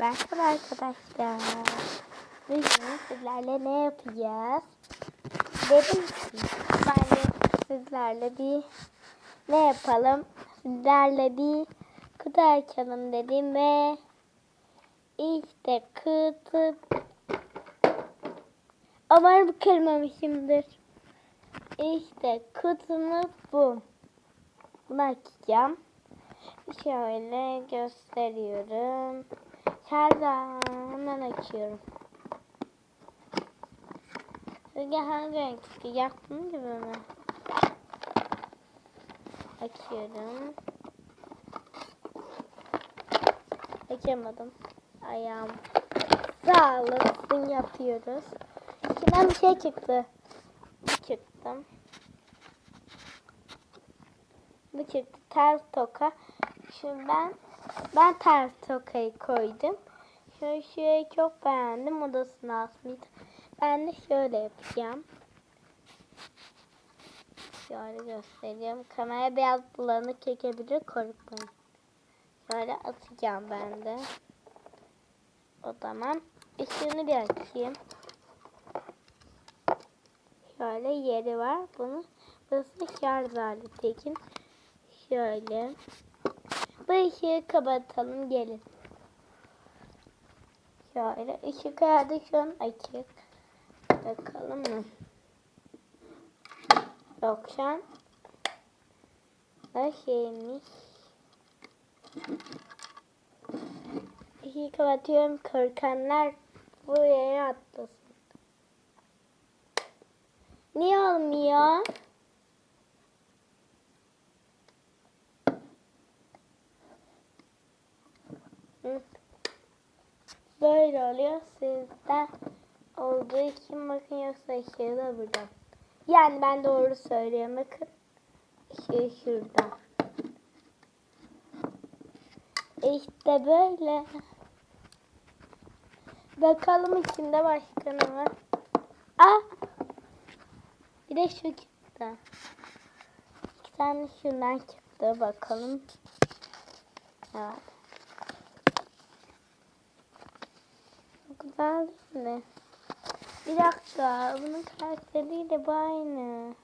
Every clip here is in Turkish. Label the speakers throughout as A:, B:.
A: Merhaba arkadaşlar. Bugün sizlerle ne yapacağız? Dedim ki ben de sizlerle bir ne yapalım? Sizlerle bir kutu açalım dedim ve işte kutu Umarım kırmamışımdır. İşte kutumuz bu. Bunu açacağım. Şöyle gösteriyorum. Şarjı hemen açıyorum. Peki hangi renk? Bunun gibi mi? Açıyorum. Açamadım. Ayağım. Sağ olasın yapıyoruz. İçinden bir şey çıktı. Çıktım. Bu çıktı ters toka. Şimdi ben ben ters tokayı koydum. Şöyle şurayı çok beğendim. Odasına asmayı. Ben de şöyle yapacağım. Şöyle göstereyim. Kamera biraz bulanık çekebilir. Korkmayın. Şöyle atacağım ben de. O zaman ışığını bir açayım. Şöyle yeri var. Bunu burası şarj aleti. Şöyle. Bu ışığı kapatalım gelin. Şöyle ışık herhalde şu an açık. Bakalım mı? Yok şu an. Şeymiş. Işığı kapatıyorum. Korkanlar buraya atlasın. Niye olmuyor? Böyle oluyor. Sizde olduğu için bakın yoksa ışığı da burada. Yani ben doğru söylüyorum. Bakın. Işığı şurada. İşte böyle. Bakalım içinde başka ne var. Aa! Bir de şu çıktı. İki tane şundan çıktı. Bakalım. Evet. Değil mi? Bir dakika. Bunun karakteriyle bu aynı.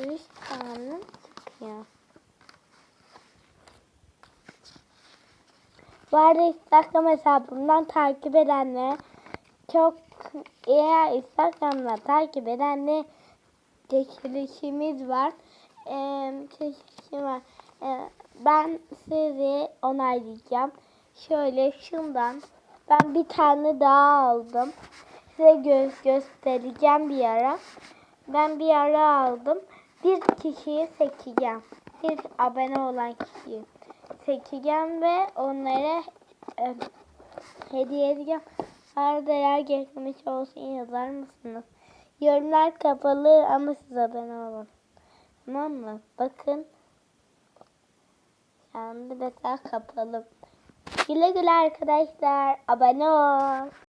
A: Üç tane çıkıyor. Bu arada Instagram hesabımdan takip edenlere çok eğer Instagram'da takip edenle çekilişimiz var. Ee, çekilişim var. Ee, ben sizi onaylayacağım. Şöyle şundan ben bir tane daha aldım. Size gö göstereceğim bir ara. Ben bir ara aldım. Bir kişiyi seçeceğim. Bir abone olan kişiyi seçeceğim ve onlara e, hediye edeceğim. Arada yer geçmiş olsun yazar mısınız? Yorumlar kapalı ama siz abone olun. Tamam mı? Bakın. Şu anda mesela kapalı. Güle güle arkadaşlar. Abone ol.